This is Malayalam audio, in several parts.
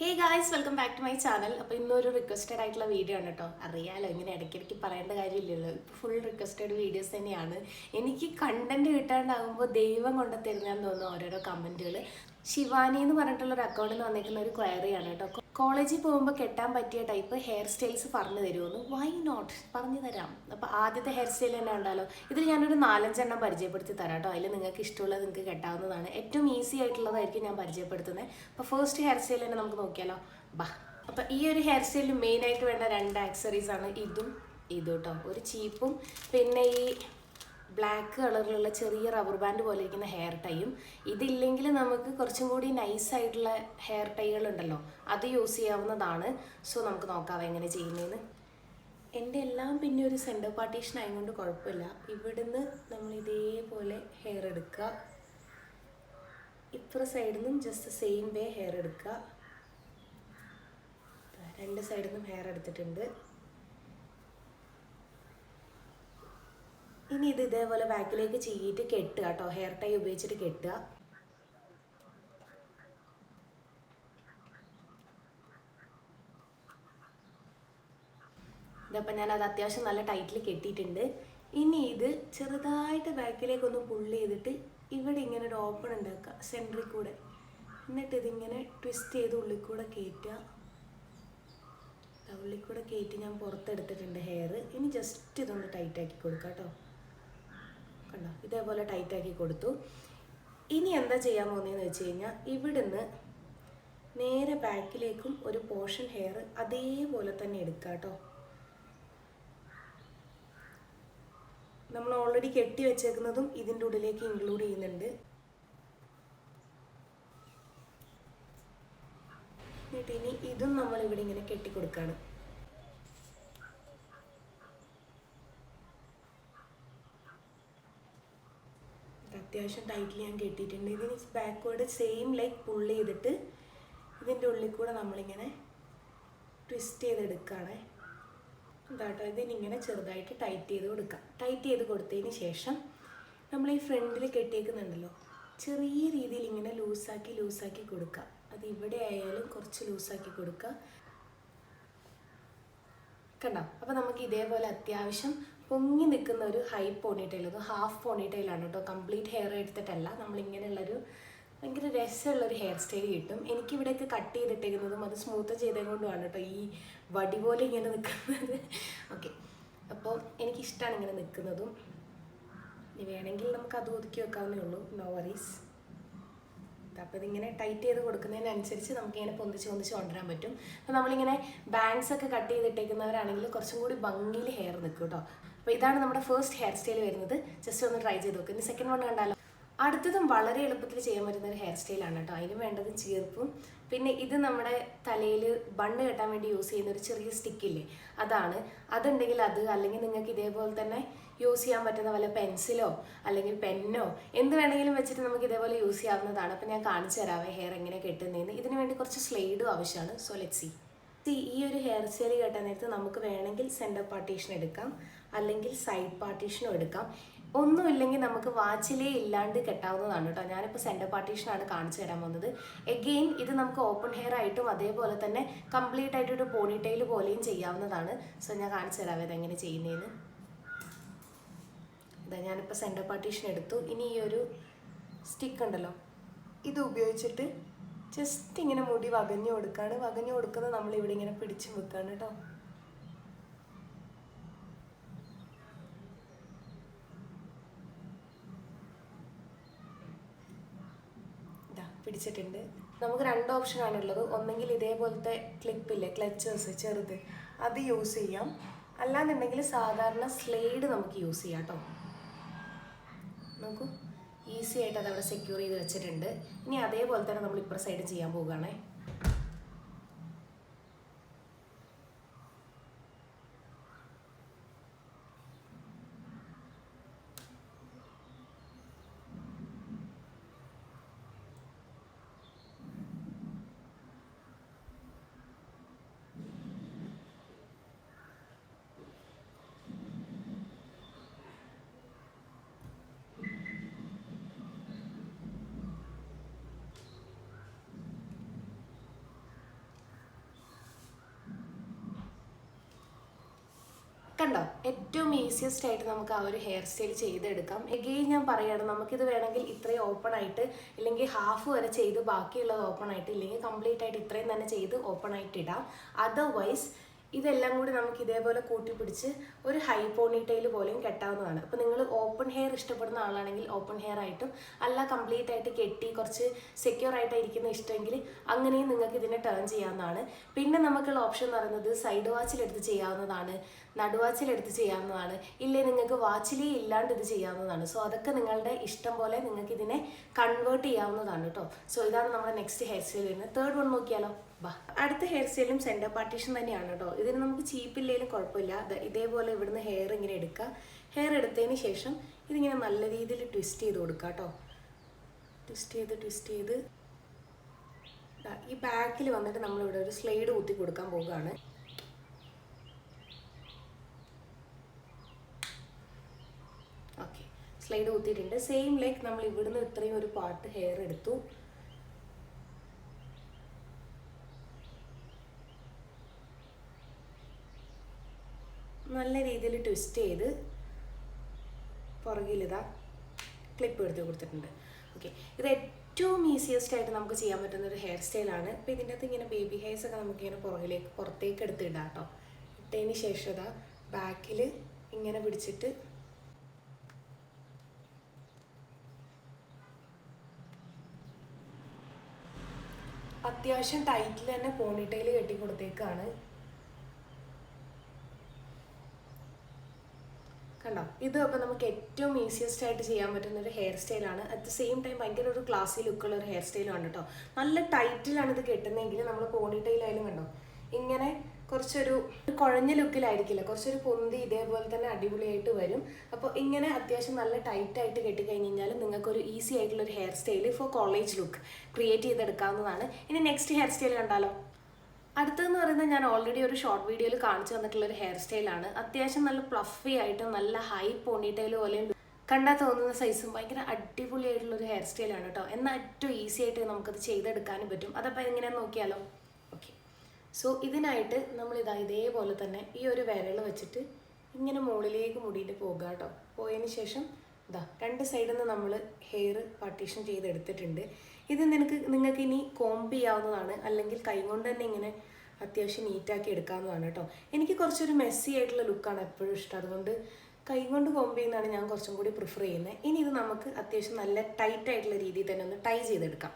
Hey guys welcome back to my channel അപ്പോൾ ഇന്നൊരു റിക്വസ്റ്റഡ് ആയിട്ടുള്ള വീഡിയോ ആണ് കേട്ടോ അറിയാലോ ഇങ്ങനെ ഇടയ്ക്കിടയ്ക്ക് പറയേണ്ട കാര്യമില്ലല്ലോ. ഇപ്പോൾ ഫുൾ റിക്വസ്റ്റഡ് വീഡിയോസ് തന്നെയാണ്. എനിക്ക് കണ്ടന്റ് കിട്ടാണ്ടാകുമ്പോൾ ദൈവം കൊണ്ട് തരുന്നതെന്ന് തോന്നുന്നു ഓരോരോ കമന്റുകൾ ശിവാനി എന്ന് പറഞ്ഞിട്ടുള്ള ഒരു അക്കൗണ്ടിൽ നിന്ന് വന്നിരിക്കുന്ന ഒരു ക്വയറിയാണ് കേട്ടോ. കോളേജിൽ പോകുമ്പോൾ കെട്ടാൻ പറ്റിയ ടൈപ്പ് ഹെയർ സ്റ്റൈൽസ് പറഞ്ഞു തരുമെന്ന് വൈ നോട്ട് പറഞ്ഞു തരാം. അപ്പോൾ ആദ്യത്തെ ഹെയർ സ്റ്റൈൽ തന്നെ ഉണ്ടല്ലോ. ഇതിൽ ഞാനൊരു നാലഞ്ചെണ്ണം പരിചയപ്പെടുത്തി തരാം കേട്ടോ. അതിൽ നിങ്ങൾക്ക് ഇഷ്ടമുള്ളത് നിങ്ങൾക്ക് കെട്ടാവുന്നതാണ്. ഏറ്റവും ഈസി ആയിട്ടുള്ളതായിരിക്കും ഞാൻ പരിചയപ്പെടുത്തുന്നത് അപ്പോൾ ഫസ്റ്റ് ഹെയർ സ്റ്റൈൽ തന്നെ നമുക്ക് നോക്കിയാലോ. ബാ. അപ്പോൾ ഈ ഒരു ഹെയർ സ്റ്റൈലിൽ മെയിനായിട്ട് വേണ്ട രണ്ട് ആക്സറീസ് ആണ്. ഇതും ഇതും കേട്ടോ ഒരു ചീപ്പും പിന്നെ ഈ ബ്ലാക്ക് കളറിലുള്ള ചെറിയ റബ്ബർ ബാൻഡ് പോലെ ഇരിക്കുന്ന ഹെയർ ടൈയും ഇതില്ലെങ്കിൽ നമുക്ക് കുറച്ചും കൂടി നൈസ് ആയിട്ടുള്ള ഹെയർ ടൈകൾ ഉണ്ടല്ലോ അത് യൂസ് ചെയ്യാവുന്നതാണ്. സോ നമുക്ക് നോക്കാം എങ്ങനെ ചെയ്യുന്നതെന്ന് എന്റെ എല്ലാം പിന്നെ ഒരു സെന്റർ പാർട്ടീഷൻ ആയതുകൊണ്ട് കുഴപ്പമില്ല. ഇവിടുന്ന് നമ്മൾ ഇതേപോലെ ഹെയർ എടുക്കുക. ഇപ്പുറ സൈഡിൽ നിന്നും ജസ്റ്റ് സെയിം വേ ഹെയർ എടുക്കുക. രണ്ട് സൈഡിൽ നിന്നും ഹെയർ എടുത്തിട്ടുണ്ട്. ഇനി ഇത് ഇതേപോലെ ബാക്കിലേക്ക് ചെയ്തിട്ട് കെട്ടുക കേട്ടോ. ഹെയർ ടൈ ഉപയോഗിച്ചിട്ട് കെട്ടുക. ഇതപ്പം ഞാൻ അത് അത്യാവശ്യം നല്ല ടൈറ്റിൽ കെട്ടിയിട്ടുണ്ട്. ഇനി ഇത് ചെറുതായിട്ട് ബാക്കിലേക്ക് ഒന്ന് പുള്ളി ചെയ്തിട്ട് ഇവിടെ ഇങ്ങനെ ഒരു ഓപ്പൺ ഉണ്ടാക്കുക സെന്ററിൽ കൂടെ. എന്നിട്ട് ഇതിങ്ങനെ ട്വിസ്റ്റ് ചെയ്ത് ഉള്ളിൽ കൂടെ കയറ്റുക. ഉള്ളിൽ കൂടെ കയറ്റി ഞാൻ പുറത്തെടുത്തിട്ടുണ്ട് ഹെയർ ഇനി ജസ്റ്റ് ഇതൊന്ന് ടൈറ്റാക്കി കൊടുക്കാം കേട്ടോ. കണ്ടോ ഇതേപോലെ ടൈറ്റാക്കി കൊടുത്തു. ഇനി എന്താ ചെയ്യാൻ പോകുന്നതെന്ന് വെച്ച് കഴിഞ്ഞാൽ ഇവിടുന്ന് നേരെ ബാക്കിലേക്കും ഒരു പോർഷൻ ഹെയർ അതേപോലെ തന്നെ എടുക്കുക കേട്ടോ നമ്മൾ ഓൾറെഡി കെട്ടി വെച്ചേക്കുന്നതും ഇതിന്റെ ഉള്ളിലേക്ക് ഇൻക്ലൂഡ് ചെയ്യുന്നുണ്ട്. എന്നിട്ട് ഇനി ഇതും നമ്മൾ ഇവിടെ ഇങ്ങനെ കെട്ടിക്കൊടുക്കുകയാണ് അത്യാവശ്യം ടൈറ്റിൽ ഞാൻ കെട്ടിയിട്ടുണ്ട്. ഇതിന് ബാക്ക്വേർഡ് സെയിം ലൈക്ക് പുൾ ചെയ്തിട്ട് ഇതിന്റെ ഉള്ളിൽ കൂടെ നമ്മളിങ്ങനെ ട്വിസ്റ്റ് ചെയ്തെടുക്കുകയാണ് എന്താട്ടോ ഇതിനിങ്ങനെ ചെറുതായിട്ട് ടൈറ്റ് ചെയ്ത് കൊടുക്കാം. ടൈറ്റ് ചെയ്ത് കൊടുത്തതിന് ശേഷം നമ്മൾ ഈ ഫ്രണ്ടിൽ കെട്ടിയേക്കുന്നുണ്ടല്ലോ. ചെറിയ രീതിയിൽ ഇങ്ങനെ ലൂസാക്കി ലൂസാക്കി കൊടുക്കുക അത് ഇവിടെ ആയാലും കുറച്ച് ലൂസാക്കി കൊടുക്കുക കണ്ടോ? അപ്പോൾ നമുക്ക് ഇതേപോലെ അത്യാവശ്യം പൊങ്ങി നിൽക്കുന്ന ഒരു ഹൈ പോണിറ്റൈൽ അത് ഹാഫ് പോണിറ്റൈലാണ് കേട്ടോ. Complete hair എടുത്തിട്ടല്ല. നമ്മളിങ്ങനെയുള്ളൊരു ഭയങ്കര രസമുള്ളൊരു ഹെയർ സ്റ്റൈൽ കിട്ടും. എനിക്കിവിടെയൊക്കെ കട്ട് ചെയ്തിട്ടേക്കുന്നതും അത് സ്മൂത്ത് ചെയ്തത് കൊണ്ടുമാണ് കേട്ടോ ഈ വടി പോലെ ഇങ്ങനെ നിൽക്കുന്നത്. ഓക്കെ അപ്പോൾ എനിക്കിഷ്ടമാണ് ഇങ്ങനെ നിൽക്കുന്നതും. ഇനി വേണമെങ്കിൽ നമുക്ക് അത് ഒതുക്കി വെക്കാവുന്നേ ഉള്ളൂ. നോ വറീസ് അപ്പോൾ ഇതിങ്ങനെ ടൈറ്റ് ചെയ്ത് കൊടുക്കുന്നതിനനുസരിച്ച് നമുക്കിങ്ങനെ പൊന്തിച്ച് പൊന്തിച്ച് കൊണ്ടുവരാൻ പറ്റും. അപ്പോൾ നമ്മളിങ്ങനെ ബാങ്ക്സ് ഒക്കെ കട്ട് ചെയ്തിട്ടേക്കുന്നവരാണെങ്കിൽ കുറച്ചും കൂടി ഭംഗിയിൽ ഹെയർ നിൽക്കും കേട്ടോ. അപ്പോൾ ഇതാണ് നമ്മുടെ ഫസ്റ്റ് ഹെയർ സ്റ്റൈൽ വരുന്നത്. ജസ്റ്റ് ഒന്ന് ട്രൈ ചെയ്ത് നോക്കുക ഇനി സെക്കൻഡ് വൺ കണ്ടാലോ? അടുത്തതും വളരെ എളുപ്പത്തിൽ ചെയ്യാൻ പറ്റുന്ന ഒരു ഹെയർ സ്റ്റൈലാണ് കേട്ടോ അതിന് വേണ്ടത് ചീർപ്പും. പിന്നെ ഇത് നമ്മുടെ തലയിൽ ബണ്ണ് കെട്ടാൻ വേണ്ടി യൂസ് ചെയ്യുന്ന ഒരു ചെറിയ സ്റ്റിക്കില്ലേ അതാണ്. അതുണ്ടെങ്കിൽ അത് അല്ലെങ്കിൽ നിങ്ങൾക്ക് ഇതേപോലെ തന്നെ യൂസ് ചെയ്യാൻ പറ്റുന്ന വല്ല പെൻസിലോ അല്ലെങ്കിൽ പെന്നോ എന്ത് വേണമെങ്കിലും വെച്ചിട്ട് നമുക്ക് ഇതേപോലെ യൂസ് ചെയ്യാവുന്നതാണ്. അപ്പോൾ ഞാൻ കാണിച്ചു തരാവേ ഹെയർ എങ്ങനെ കെട്ടുന്നതെന്ന് ഇതിന് വേണ്ടി കുറച്ച് സ്ലൈഡും ആവശ്യമാണ്. സോ ലെറ്റ് സി ഈ ഒരു ഹെയർ സ്റ്റൈൽ കെട്ടാൻ നേരത്ത് നമുക്ക് വേണമെങ്കിൽ സെന്റർ പാർട്ടീഷൻ എടുക്കാം. അല്ലെങ്കിൽ സൈഡ് പാർട്ടീഷനും എടുക്കാം. ഒന്നുമില്ലെങ്കിൽ നമുക്ക് വാച്ചിലേ ഇല്ലാണ്ട് കെട്ടാവുന്നതാണ് കേട്ടോ. ഞാനിപ്പോൾ സെന്റർ പാർട്ടീഷനാണ് കാണിച്ചു തരാൻ വന്നത്. എഗെയിൻ ഇത് നമുക്ക് ഓപ്പൺ ഹെയർ ആയിട്ടും അതേപോലെ തന്നെ കംപ്ലീറ്റ് ആയിട്ട് ഒരു പോണിറ്റെയിൽ പോലെയും ചെയ്യാവുന്നതാണ്. സോ ഞാൻ കാണിച്ചു തരാം ഇതെങ്ങനെ ചെയ്യുന്നതെന്ന് ഇതാ ഞാനിപ്പോൾ സെന്റർ പാർട്ടീഷൻ എടുത്തു. ഇനി ഈ ഒരു സ്റ്റിക്ക് ഉണ്ടല്ലോ ഇത് ഉപയോഗിച്ചിട്ട് ജസ്റ്റ് ഇങ്ങനെ മുടി വകഞ്ഞു കൊടുക്കുകയാണ് വകഞ്ഞു കൊടുക്കുന്നത് നമ്മളിവിടെ ഇങ്ങനെ പിടിച്ചു വെക്കുകയാണ് കേട്ടോ ഇതാ പിടിച്ചിട്ടുണ്ട്. നമുക്ക് രണ്ട് ഓപ്ഷനാണ് ഉള്ളത്. ഒന്നെങ്കിൽ ഇതേപോലത്തെ ക്ലിപ്പില്ലേ ക്ലച്ചേഴ്സ് ചെറുത്. അത് യൂസ് ചെയ്യാം. അല്ലാന്നുണ്ടെങ്കിൽ സാധാരണ സ്ലൈഡ് നമുക്ക് യൂസ് ചെയ്യാം കേട്ടോ നോക്കൂ. ഈസി ആയിട്ട് അത് അവിടെ സെക്യൂർ ചെയ്ത് വെച്ചിട്ടുണ്ട്. ഇനി അതേപോലെ തന്നെ നമ്മൾ ഇപ്പുറ സൈഡ് ചെയ്യാൻ പോകുകയാണേ കണ്ടോ? ഏറ്റവും ഈസിയസ്റ്റ് ആയിട്ട് നമുക്ക് ആ ഒരു ഹെയർ സ്റ്റൈൽ ചെയ്തെടുക്കാം. എഗെയിൻ ഞാൻ പറയുകയാണ് നമുക്കിത് വേണമെങ്കിൽ ഇത്രയും ഓപ്പൺ ആയിട്ട് ഇല്ലെങ്കിൽ ഹാഫ് വരെ ചെയ്ത് ബാക്കിയുള്ളത് ഓപ്പൺ ആയിട്ട് ഇല്ലെങ്കിൽ കംപ്ലീറ്റ് ആയിട്ട് ഇത്രയും തന്നെ ചെയ്ത് ഓപ്പൺ ആയിട്ട് ഇടാം. അതർവൈസ് ഇതെല്ലാം കൂടി നമുക്ക് ഇതേപോലെ കൂട്ടിപ്പിടിച്ച് ഒരു ഹൈ പോണിറ്റെയിൽ പോലെയും കെട്ടാവുന്നതാണ്. അപ്പോൾ നിങ്ങൾ ഓപ്പൺ ഹെയർ ഇഷ്ടപ്പെടുന്ന ആളാണെങ്കിൽ ഓപ്പൺ ഹെയർ ആയിട്ടും അല്ല കംപ്ലീറ്റ് ആയിട്ട് കെട്ടി കുറച്ച് സെക്യൂർ ആയിട്ട് ഇരിക്കുന്ന ഇഷ്ടമെങ്കിൽ അങ്ങനെയും നിങ്ങൾക്ക് ഇതിനെ ടേൺ ചെയ്യാവുന്നതാണ്. പിന്നെ നമുക്കുള്ള ഓപ്ഷൻ എന്ന് പറയുന്നത് സൈഡ് വാച്ചിലെടുത്ത് ചെയ്യാവുന്നതാണ് നടുവാച്ചിലെടുത്ത് ചെയ്യാവുന്നതാണ് ഇല്ലേ നിങ്ങൾക്ക് വാച്ചിലേ ഇല്ലാണ്ട് ഇത് ചെയ്യാവുന്നതാണ്. സോ അതൊക്കെ നിങ്ങളുടെ ഇഷ്ടം പോലെ നിങ്ങൾക്ക് ഇതിനെ കൺവേർട്ട് ചെയ്യാവുന്നതാണ് കേട്ടോ. സോ ഇതാണ് നമ്മുടെ നെക്സ്റ്റ് ഹെയർ സ്റ്റൈൽ വരുന്നത്. തേർഡ് വൺ നോക്കിയാലോ? അടുത്ത ഹെയർ സ്റ്റൈലും സെന്റർ പാർട്ടീഷൻ തന്നെയാണ് കേട്ടോ. ഇതിന് നമുക്ക് ചീപ്പില്ലെങ്കിലും കുഴപ്പമില്ല. ഇതേപോലെ ഇവിടുന്ന് ഹെയർ ഇങ്ങനെ എടുക്കുക. ഹെയർ എടുത്തതിന് ശേഷം ഇതിങ്ങനെ നല്ല രീതിയിൽ ട്വിസ്റ്റ് ചെയ്ത് കൊടുക്കുക കേട്ടോ. ട്വിസ്റ്റ് ചെയ്ത് ട്വിസ്റ്റ് ചെയ്ത്. ഈ ബാക്കിൽ വന്നിട്ട് നമ്മളിവിടെ ഒരു സ്ലൈഡ് കുത്തി കൊടുക്കാൻ പോവുകയാണ്. ഓക്കെ സ്ലൈഡ് കുത്തിയിട്ടുണ്ട് സെയിം ലൈക്ക് നമ്മൾ ഇവിടുന്ന് ഇത്രയും ഒരു പാർട്ട് ഹെയർ എടുത്തു. നല്ല രീതിയിൽ ട്വിസ്റ്റ് ചെയ്ത് പുറകിലിതാ ക്ലിപ്പ് എടുത്ത് കൊടുത്തിട്ടുണ്ട്. ഓക്കെ ഇത് ഏറ്റവും ഈസിയസ്റ്റ് ആയിട്ട് നമുക്ക് ചെയ്യാൻ പറ്റുന്ന ഒരു ഹെയർ സ്റ്റൈലാണ് അപ്പോൾ ഇതിന്റെ അകത്ത് ഇങ്ങനെ ബേബി ഹെയർസ് ഒക്കെ നമുക്ക് ഇങ്ങനെ പുറകിലേക്ക് പുറത്തേക്ക് എടുത്ത് ഇടാം കേട്ടോ. ഇട്ടതിന് ശേഷം ഇതാ ബാക്കിൽ ഇങ്ങനെ പിടിച്ചിട്ട് അത്യാവശ്യം ടൈറ്റിൽ തന്നെ പോണിട്ടയിൽ കെട്ടി കൊടുത്തേക്കാണ്. കണ്ടോ? ഇത് അപ്പോൾ നമുക്ക് ഏറ്റവും ഈസിയസ്റ്റ് ആയിട്ട് ചെയ്യാൻ പറ്റുന്ന ഒരു ഹെയർ സ്റ്റൈലാണ് അറ്റ് ദ സെയിം ടൈം ഭയങ്കര ഒരു ക്ലാസ്സി ലുക്കുള്ള ഒരു ഹെയർ സ്റ്റൈലാണ് കേട്ടോ നല്ല ടൈറ്റിലാണ് ഇത് കെട്ടുന്നതെങ്കിൽ നമ്മൾ പോണിട്ടയിലായാലും കണ്ടോ? ഇങ്ങനെ കുറച്ചൊരു കുഴഞ്ഞ ലുക്കിലായിരിക്കില്ല കുറച്ചൊരു പൊന്തി ഇതേപോലെ തന്നെ അടിപൊളിയായിട്ട് വരും. അപ്പോൾ ഇങ്ങനെ അത്യാവശ്യം നല്ല ടൈറ്റ് ആയിട്ട് കെട്ടിക്കഴിഞ്ഞ് കഴിഞ്ഞാൽ നിങ്ങൾക്കൊരു ഈസി ആയിട്ടുള്ള ഒരു hair style for college look create ചെയ്തെടുക്കാവുന്നതാണ്. ഇനി നെക്സ്റ്റ് ഹെയർ സ്റ്റൈൽ കണ്ടാലോ? അടുത്തതെന്ന് പറയുന്നത് ഞാൻ ഓൾറെഡി ഒരു ഷോർട്ട് വീഡിയോയിൽ കാണിച്ചു തന്നിട്ടുള്ള ഒരു ഹെയർ സ്റ്റൈലാണ് അത്യാവശ്യം നല്ല പ്ലഫി ആയിട്ട് നല്ല ഹൈ പോണിറ്റൈൽ പോലെയും കണ്ടാൽ തോന്നുന്ന സൈസും ഭയങ്കര അടിപൊളിയായിട്ടുള്ള ഒരു ഹെയർ സ്റ്റൈലാണ് കേട്ടോ എന്നാൽ ഏറ്റവും ഈസി ആയിട്ട് നമുക്കത് ചെയ്തെടുക്കാനും പറ്റും. അതപ്പോൾ എങ്ങനെയാണെന്ന് നോക്കിയാലോ? ഓക്കെ സോ ഇതിനായിട്ട് നമ്മൾ ഇതാ ഇതേപോലെ തന്നെ ഈ ഒരു വിരൽ വെച്ചിട്ട് ഇങ്ങനെ മുകളിലേക്ക് മുടിയിട്ട് പോകുക കേട്ടോ പോയതിന് ശേഷം ഇതാ രണ്ട് സൈഡിൽ നിന്ന് നമ്മൾ ഹെയർ പാർട്ടീഷൻ ചെയ്തെടുത്തിട്ടുണ്ട്. ഇത് നിനക്ക് നിങ്ങൾക്ക് ഇനി കോംബ് ചെയ്യാവുന്നതാണ്. അല്ലെങ്കിൽ കൈ കൊണ്ട് തന്നെ ഇങ്ങനെ അത്യാവശ്യം നീറ്റാക്കി എടുക്കാവുന്നതാണ് കേട്ടോ. എനിക്ക് കുറച്ചൊരു മെസ്സി ആയിട്ടുള്ള ലുക്കാണ് എപ്പോഴും ഇഷ്ടം. അതുകൊണ്ട് കൈ കൊണ്ട് കോംബ് ചെയ്യുന്നതാണ് ഞാൻ കുറച്ചും കൂടി പ്രിഫർ ചെയ്യുന്നത് ഇനി ഇത് നമുക്ക് അത്യാവശ്യം നല്ല ടൈറ്റ് ആയിട്ടുള്ള രീതിയിൽ തന്നെ ഒന്ന് ടൈ ചെയ്തെടുക്കാം.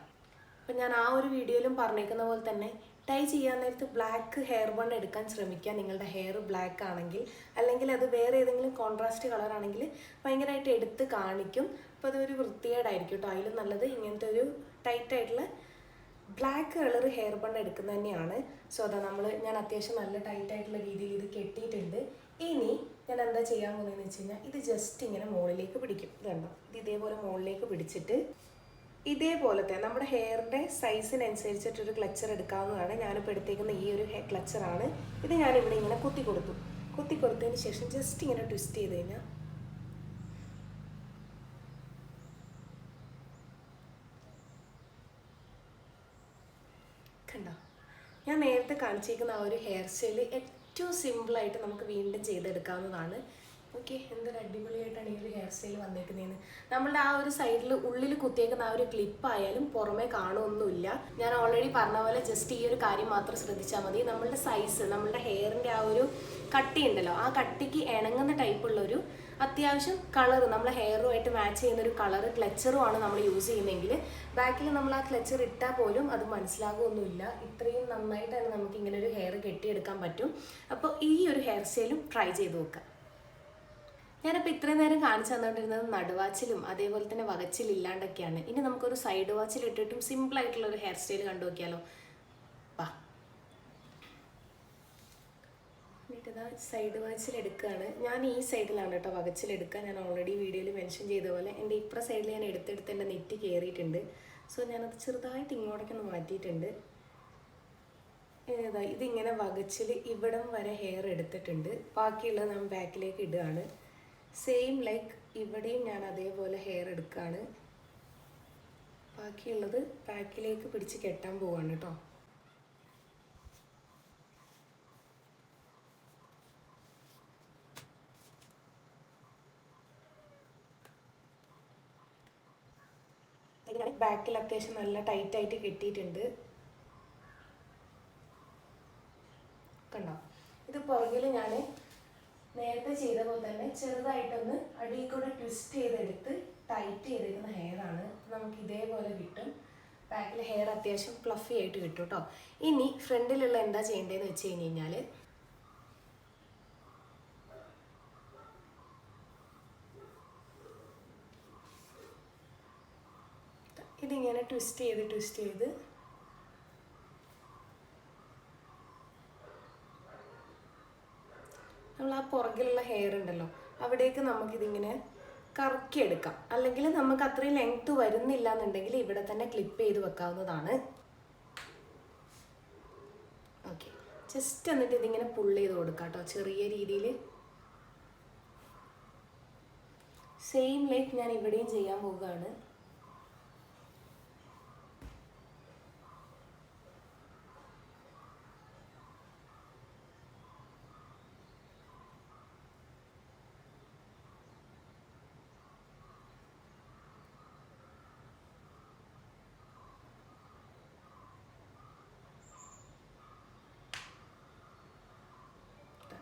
അപ്പം ഞാൻ ആ ഒരു വീഡിയോയിലും പറഞ്ഞേക്കുന്ന പോലെ തന്നെ ടൈ ചെയ്യാൻ നേരത്ത് ബ്ലാക്ക് ഹെയർ ബൺ എടുക്കാൻ ശ്രമിക്കുക. നിങ്ങളുടെ ഹെയർ ബ്ലാക്ക് ആണെങ്കിൽ അല്ലെങ്കിൽ അത് വേറെ ഏതെങ്കിലും കോൺട്രാസ്റ്റ് കളർ ആണെങ്കിൽ ഭയങ്കരമായിട്ട് എടുത്ത് കാണിക്കും. അപ്പോൾ അതൊരു വൃത്തികേടായിരിക്കും കേട്ടോ. അതിലും നല്ലത് ഇങ്ങനത്തെ ഒരു ടൈറ്റ് ആയിട്ടുള്ള ബ്ലാക്ക് കളർ ഹെയർ ബൺ എടുക്കുന്നത് തന്നെയാണ്. സോ അതാ നമ്മൾ ഞാൻ അത്യാവശ്യം നല്ല ടൈറ്റ് ആയിട്ടുള്ള രീതിയിൽ ഇത് കെട്ടിയിട്ടുണ്ട്. ഇനി ഞാൻ എന്താ ചെയ്യാൻ പോകുന്നതെന്ന് വെച്ച് കഴിഞ്ഞാൽ ഇത് ജസ്റ്റ് ഇങ്ങനെ മുകളിലേക്ക് പിടിക്കും. കണ്ടോ ഇത് ഇതേപോലെ മുകളിലേക്ക് പിടിച്ചിട്ട് ഇതേപോലത്തെ നമ്മുടെ ഹെയറിന്റെ സൈസിനനുസരിച്ചിട്ടൊരു ക്ലച്ചർ എടുക്കാവുന്നതാണ്. ഞാനിപ്പോൾ എടുത്തേക്കുന്ന ഈ ഒരു ക്ലച്ചറാണ് ഇത് ഞാനിവിടെ ഇങ്ങനെ കുത്തി കൊടുത്തു. കുത്തി കൊടുത്തതിന് ശേഷം ജസ്റ്റ് ഇങ്ങനെ ട്വിസ്റ്റ് ചെയ്ത് കഴിഞ്ഞാൽ കണ്ടോ? ഞാൻ നേരത്തെ കാണിച്ചേക്കുന്ന ആ ഒരു ഹെയർ സ്റ്റൈൽ ഏറ്റവും സിമ്പിളായിട്ട് നമുക്ക് വീണ്ടും ചെയ്തെടുക്കാവുന്നതാണ്. ഓക്കെ എന്തൊരു അടിപൊളിയായിട്ടാണ് ഈ ഒരു ഹെയർ സ്റ്റൈൽ വന്നേക്കുന്നതെന്ന് നമ്മളുടെ ആ ഒരു സൈഡിൽ ഉള്ളിൽ കുത്തിയേക്കുന്ന ആ ഒരു ക്ലിപ്പ് ആയാലും പുറമേ കാണുമൊന്നുമില്ല ഞാൻ ഓൾറെഡി പറഞ്ഞ പോലെ ജസ്റ്റ് ഈ ഒരു കാര്യം മാത്രം ശ്രദ്ധിച്ചാൽ മതി. നമ്മളുടെ സൈസ് നമ്മളുടെ ഹെയറിന്റെ ആ ഒരു കട്ടി ഉണ്ടല്ലോ ആ കട്ടിക്ക് ഇണങ്ങുന്ന ടൈപ്പുള്ള ഒരു അത്യാവശ്യം കളർ നമ്മളെ ഹെയറുമായിട്ട് മാച്ച് ചെയ്യുന്ന ഒരു കളർ ക്ലച്ചറുമാണ് നമ്മൾ യൂസ് ചെയ്യുന്നതെങ്കിൽ. ബാക്കിൽ നമ്മൾ ആ ക്ലച്ചർ ഇട്ടാൽ പോലും അത് മനസ്സിലാകുമൊന്നുമില്ല ഇത്രയും നന്നായിട്ടാണ് നമുക്ക് ഇങ്ങനെ ഒരു ഹെയർ കെട്ടിയെടുക്കാൻ പറ്റും. അപ്പോൾ ഈ ഒരു ഹെയർ സ്റ്റൈലും ട്രൈ ചെയ്ത് നോക്കുക. ഞാനപ്പോൾ ഇത്രയും നേരം കാണിച്ചു തന്നുകൊണ്ടിരുന്നത് നടുവാച്ചിലും അതേപോലെ തന്നെ വകച്ചിലില്ലാണ്ടൊക്കെയാണ് ഇനി നമുക്കൊരു സൈഡ് വാച്ചിൽ ഇട്ടിട്ടും സിമ്പിൾ ആയിട്ടുള്ള ഒരു ഹെയർ സ്റ്റൈൽ കണ്ടു നോക്കിയാലോ? വാ. ഇതാ സൈഡ് വാച്ചിൽ എടുക്കുകയാണ് ഞാൻ ഈ സൈഡിലാണ് കേട്ടോ വകച്ചിൽ എടുക്കുക ഞാൻ ഓൾറെഡി വീഡിയോയിൽ മെൻഷൻ ചെയ്ത പോലെ എന്റെ ഇപ്പുറ സൈഡിൽ ഞാൻ എടുത്തെടുത്ത് എന്റെ നെറ്റ് കയറിയിട്ടുണ്ട് സോ ഞാനത് ചെറുതായിട്ട് ഇങ്ങോട്ടേക്കൊന്ന് മാറ്റിയിട്ടുണ്ട്. ഇതിങ്ങനെ വകച്ചിൽ ഇവിടം വരെ ഹെയർ എടുത്തിട്ടുണ്ട്. ബാക്കിയുള്ളത് ഞാൻ ബാക്കിലേക്ക് ഇടുകയാണ്. സെയിം ലൈക്ക് ഇവിടെയും ഞാൻ അതേപോലെ ഹെയർ എടുക്കുകയാണ് ബാക്കിയുള്ളത് ബാക്കിലേക്ക് പിടിച്ച് കെട്ടാൻ പോവാണ് കേട്ടോ. ബാക്കിൽ അത്യാവശ്യം നല്ല ടൈറ്റ് ആയിട്ട് കെട്ടിയിട്ടുണ്ട്. കണ്ടോ? ഇത് പുറകിൽ ഞാൻ നേരത്തെ ചെയ്ത പോലെ തന്നെ ചെറുതായിട്ടൊന്ന് അടിയിൽ കൂടെ ട്വിസ്റ്റ് ചെയ്തെടുത്ത് ടൈറ്റ് ചെയ്തിരിക്കുന്ന ഹെയർ ആണ്. നമുക്ക് ഇതേപോലെ കിട്ടും. ബാക്കിൽ ഹെയർ അത്യാവശ്യം പ്ലഫി ആയിട്ട് കിട്ടും കേട്ടോ. ഇനി ഫ്രണ്ടിലുള്ള എന്താ ചെയ്യേണ്ടതെന്ന് വെച്ച് കഴിഞ്ഞ് കഴിഞ്ഞാൽ ഇതിങ്ങനെ ട്വിസ്റ്റ് ചെയ്ത് ട്വിസ്റ്റ് ചെയ്ത് ആ പുറകിലുള്ള ഹെയർ ഉണ്ടല്ലോ അവിടേക്ക് നമുക്കിതിങ്ങനെ കറക്കിയെടുക്കാം. അല്ലെങ്കിൽ നമുക്ക് അത്രയും ലെങ്ത് വരുന്നില്ല എന്നുണ്ടെങ്കിൽ ഇവിടെ തന്നെ ക്ലിപ്പ് ചെയ്ത് വെക്കാവുന്നതാണ്. ഓക്കെ ജസ്റ്റ് എന്നിട്ട് ഇതിങ്ങനെ പുൾ ചെയ്ത് കൊടുക്കാം കേട്ടോ ചെറിയ രീതിയിൽ സെയിം ലൈക്ക് ഞാൻ ഇവിടെയും ചെയ്യാൻ പോവുകയാണ്.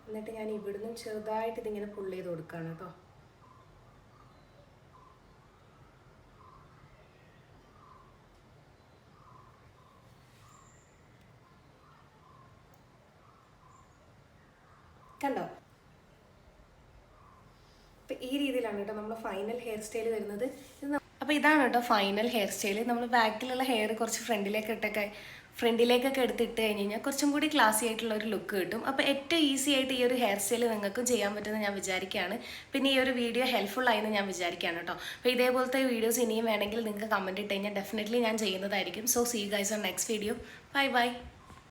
എന്നിട്ട് ഞാൻ ഇവിടുന്ന് ചെറുതായിട്ട് ഇതിങ്ങനെ പുൾ ചെയ്ത് കൊടുക്കുകയാണ് കേട്ടോ. കണ്ടോ? അപ്പം ഈ രീതിയിലാണ് കേട്ടോ നമ്മൾ ഫൈനൽ ഹെയർ സ്റ്റൈൽ വരുന്നത്. അപ്പൊ അപ്പോൾ ഇതാണ് കേട്ടോ ഫൈനൽ ഹെയർ സ്റ്റൈൽ നമ്മൾ ബാക്കിലുള്ള ഹെയർ കുറച്ച് ഫ്രണ്ടിലേക്ക് ഇട്ടൊക്കെ ഫ്രണ്ടിലേക്കൊക്കെ എടുത്തിട്ട് കഴിഞ്ഞ് കഴിഞ്ഞാൽ കുറച്ചും കൂടി ക്ലാസി ആയിട്ടുള്ള ഒരു ലുക്ക് കിട്ടും. അപ്പോൾ ഏറ്റവും ഈസി ആയിട്ട് ഈ ഒരു ഹെയർ സ്റ്റൈൽ നിങ്ങൾക്കും ചെയ്യാൻ പറ്റുമെന്ന് ഞാൻ വിചാരിക്കുകയാണ്. പിന്നെ ഈ ഒരു വീഡിയോ ഹെൽപ്ഫുൾ ആയെന്ന് ഞാൻ വിചാരിക്കുകയാണ് കേട്ടോ. അപ്പോൾ ഇതേപോലത്തെ വീഡിയോസ് ഇനിയും വേണമെങ്കിൽ നിങ്ങൾക്ക് കമന്റ് ഇട്ട് കഴിഞ്ഞാൽ ഡെഫിനറ്റ്ലി ഞാൻ ചെയ്യുന്നതായിരിക്കും. So see guys on next video bye bye